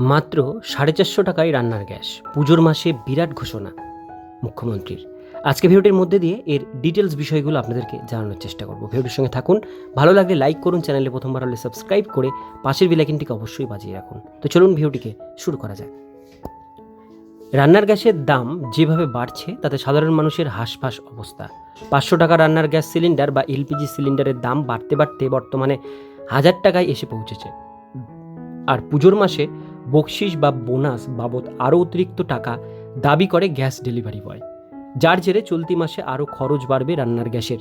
মাত্র সাড়ে চারশো টাকায় রান্নার গ্যাস। পুজোর মাসে বিরাট ঘোষণা মুখ্যমন্ত্রীর। আজকে ভিডিওটির মধ্যে দিয়ে এর ডিটেলস বিষয়গুলো আপনাদেরকে জানানোর চেষ্টা করব। ভিডিওটির সঙ্গে থাকুন। ভালো লাগলে লাইক করুন চ্যানেলে প্রথমবার হলে সাবস্ক্রাইব করে পাশের বিলাকিনটিকে অবশ্যই বাজিয়ে রাখুন। তো চলুন ভিডিওটিকে শুরু করা যাক। রান্নার গ্যাসের দাম যেভাবে বাড়ছে, তাতে সাধারণ মানুষের হাঁসফাঁস অবস্থা। পাঁচশো টাকা রান্নার গ্যাস সিলিন্ডার বা এলপিজি সিলিন্ডারের দাম বাড়তে বাড়তে বর্তমানে হাজার টাকায় এসে পৌঁছেছে। আর পুজোর মাসে বকশিস বা বোনাস বাবদ আরও অতিরিক্ত টাকা দাবি করে গ্যাস ডেলিভারি বয়। যার জেরে চলতি মাসে আরও খরচ বাড়বে রান্নার গ্যাসের।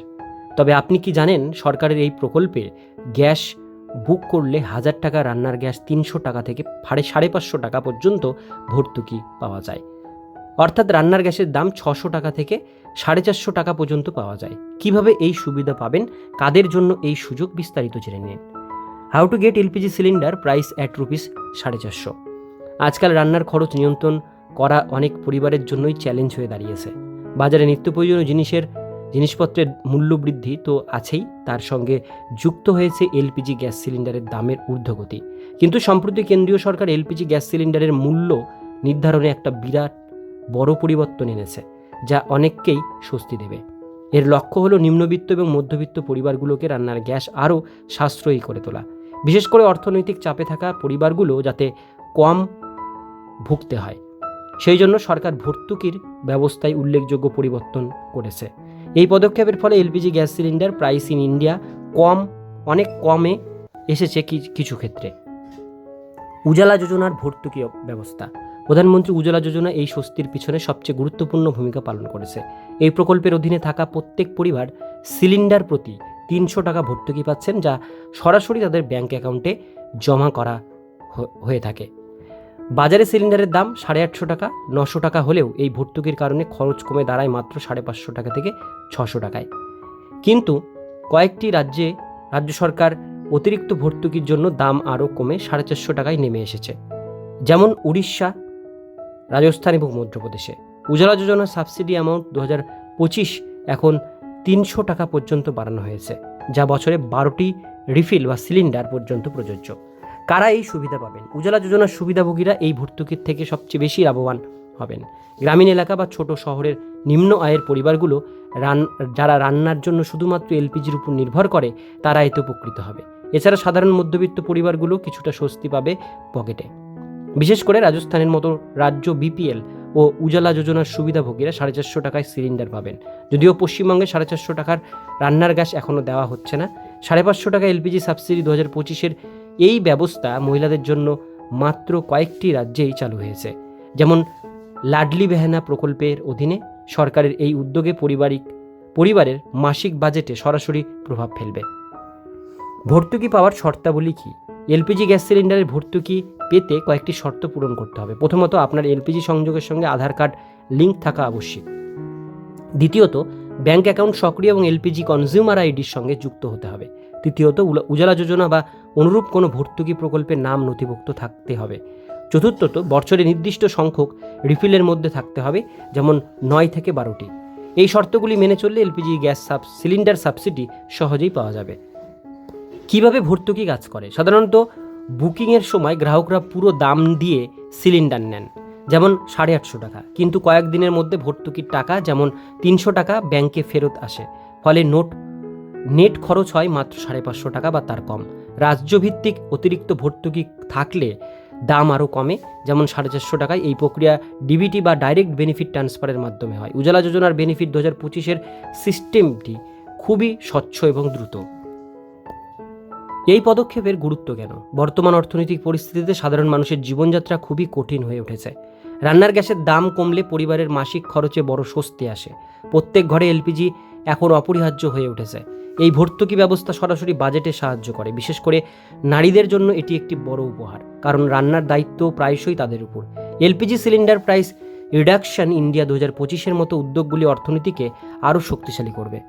তবে আপনি কি জানেন সরকারের এই প্রকল্পে গ্যাস বুক করলে হাজার টাকা, রান্নার গ্যাস তিনশো টাকা থেকে সাড়ে সাড়ে পাঁচশো টাকা পর্যন্ত ভর্তুকি পাওয়া যায়। অর্থাৎ রান্নার গ্যাসের দাম ছশো টাকা থেকে সাড়ে চারশো টাকা পর্যন্ত পাওয়া যায়। কীভাবে এই সুবিধা পাবেন, কাদের জন্য এই সুযোগ বিস্তারিত জেনে নিন। How to get LPG cylinder price at rupees সাড়ে চারশো। আজকাল রান্নার খরচ নিয়ন্ত্রণ করা অনেক পরিবারের জন্যই চ্যালেঞ্জ হয়ে দাঁড়িয়েছে। বাজারে নিত্য প্রয়োজনীয় জিনিসের জিনিসপত্রের মূল্য বৃদ্ধি তো আছেই, তার সঙ্গে যুক্ত হয়েছে এলপিজি গ্যাস সিলিন্ডারের দামের ঊর্ধ্বগতি। কিন্তু সম্প্রতি কেন্দ্রীয় সরকার এলপিজি গ্যাস সিলিন্ডারের মূল্য নির্ধারণে একটা বিরাট বড় পরিবর্তন এনেছে, যা অনেককেই স্বস্তি দেবে। এর লক্ষ্য হলো নিম্নবিত্ত এবং মধ্যবিত্ত পরিবারগুলোকে রান্নার গ্যাস আরও সাশ্রয়ী করে তোলা। বিশেষ করে অর্থনৈতিক চাপে থাকা পরিবারগুলো যাতে কম ভুগতে হয়। সেই জন্য সরকার ভর্তুকির ব্যবস্থায় উল্লেখযোগ্য পরিবর্তন করেছে। এই পদক্ষেপের ফলে LPG gas cylinder, price in India কম, অনেক কমে এসেছে কিছু ক্ষেত্রে। উজালা যোজনার ভর্তুকি ব্যবস্থা। প্রধানমন্ত্রী উজালা যোজনা এই স্বস্তির পিছনে সবচেয়ে গুরুত্বপূর্ণ ভূমিকা পালন করেছে। এই প্রকল্পের অধীনে থাকা প্রত্যেক পরিবার সিলিন্ডার প্রতি তিনশো টাকা ভর্তুকি পাচ্ছেন যা সরাসরি তাদের ব্যাংক অ্যাকাউন্টে জমা করা হয়ে থাকে। বাজারে সিলিন্ডারের দাম সাড়ে আটশো টাকা, নশো টাকা হলেও এই ভর্তুকির কারণে খরচ কমে দাঁড়ায় মাত্র সাড়ে পাঁচশো টাকা থেকে ছশো টাকায়। কিন্তু কয়েকটি রাজ্যে, রাজ্য সরকার অতিরিক্ত ভর্তুকির জন্য দাম আরও কমে সাড়ে চারশো টাকায় নেমে এসেছে। যেমন উড়িষ্যা, রাজস্থান এবং মধ্যপ্রদেশে। উজালা যোজনা সাবসিডি অ্যামাউন্ট দু হাজার পঁচিশ এখন তিনশো টাকা পর্যন্ত বাড়ানো হয়েছে, যা বছরে বারোটি রিফিল বা সিলিন্ডার পর্যন্ত প্রযোজ্য। কারা এই সুবিধা পাবেন? উজালা যোজনার সুবিধাভোগীরা এই ভর্তুকির থেকে সবচেয়ে বেশি লাভবান হবেন। গ্রামীণ এলাকা বা ছোট শহরের নিম্ন আয়ের পরিবারগুলো রান, যারা রান্নার জন্য শুধুমাত্র এলপিজির উপর নির্ভর করে, তারা এতে উপকৃত হবে। এছাড়া সাধারণ মধ্যবিত্ত পরিবারগুলো কিছুটা স্বস্তি পাবে পকেটে। বিশেষ করে রাজস্থানের মতো রাজ্য বিপিএল ও উজালা যোজনার সুবিধাভোগীরা সাড়ে চারশো টাকায় সিলিন্ডার পাবেন। যদিও পশ্চিমবঙ্গে সাড়ে চারশো টাকার রান্নার গ্যাস এখনও দেওয়া হচ্ছে না। সাড়ে পাঁচশো টাকা এলপিজি সাবসিডি দু হাজার পঁচিশের এই ব্যবস্থা মহিলাদের জন্য মাত্র কয়েকটি রাজ্যেই চালু হয়েছে। যেমন লাডলি বেহানা প্রকল্পের অধীনে সরকারের এই উদ্যোগে পারিবারিক পরিবারের মাসিক বাজেটে সরাসরি প্রভাব ফেলবে। ভর্তুকি পাওয়ার শর্তাবলী কী? এলপিজি গ্যাস সিলিন্ডারের ভর্তুকি পেতে কয়েকটি শর্ত পূরণ করতে হবে। প্রথমত, আপনার এলপিজি সংযোগের সঙ্গে আধার কার্ড লিঙ্ক থাকা আবশ্যিক। দ্বিতীয়ত, ব্যাংক অ্যাকাউন্ট সক্রিয় এবং এলপিজি কনজিউমার আইডির সঙ্গে যুক্ত হতে হবে। তৃতীয়ত উজালা যোজনা বা অনুরূপ কোনো ভর্তুকি প্রকল্পের নাম নথিভুক্ত থাকতে হবে। চতুর্থত, বছরে নির্দিষ্ট সংখ্যক রিফিলের মধ্যে থাকতে হবে, যেমন নয় থেকে বারোটি। এই শর্তগুলি মেনে চললে LPG gas sub, cylinder subsidy সহজেই পাওয়া যাবে। কীভাবে ভর্তুকি কাজ করে? সাধারণত বুকিংয়ের সময় গ্রাহকরা পুরো দাম দিয়ে সিলিন্ডার নেন, যেমন সাড়ে আটশো টাকা। কিন্তু কয়েকদিনের মধ্যে ভর্তুকির টাকা, যেমন তিনশো টাকা, ব্যাংকে ফেরত আসে। ফলে নোট, নেট খরচ হয় মাত্র সাড়ে পাঁচশো টাকা বা তার কম। রাজ্যভিত্তিক অতিরিক্ত ভর্তুকি থাকলে দাম আরও কমে, যেমন সাড়ে চারশো টাকায়। এই প্রক্রিয়া ডিবিটি বা ডাইরেক্ট বেনিফিট ট্রান্সফারের মাধ্যমে হয়। উজালা যোজনার বেনিফিট দু হাজার পঁচিশের সিস্টেমটি খুবই স্বচ্ছ এবং দ্রুত। এই পদক্ষেপের গুরুত্ব কেন? বর্তমান অর্থনৈতিক পরিস্থিতিতে সাধারণ মানুষের জীবনযাত্রা খুবই কঠিন হয়ে উঠেছে। রান্নার গ্যাসের দাম কমলে পরিবারের মাসিক খরচে বড় স্বস্তি আসে। প্রত্যেক ঘরে এলপিজি এখন অপরিহার্য হয়ে উঠেছে। এই ভর্তুকি ব্যবস্থা সরাসরি বাজেটে সাহায্য করে, বিশেষ করে নারীদের জন্য এটি একটি বড় উপহার, কারণ রান্নার দায়িত্ব প্রায়শই তাদের উপর। LPG cylinder price reduction India দু হাজার পঁচিশের মতো উদ্যোগগুলি অর্থনীতিকে আরও শক্তিশালী করবে।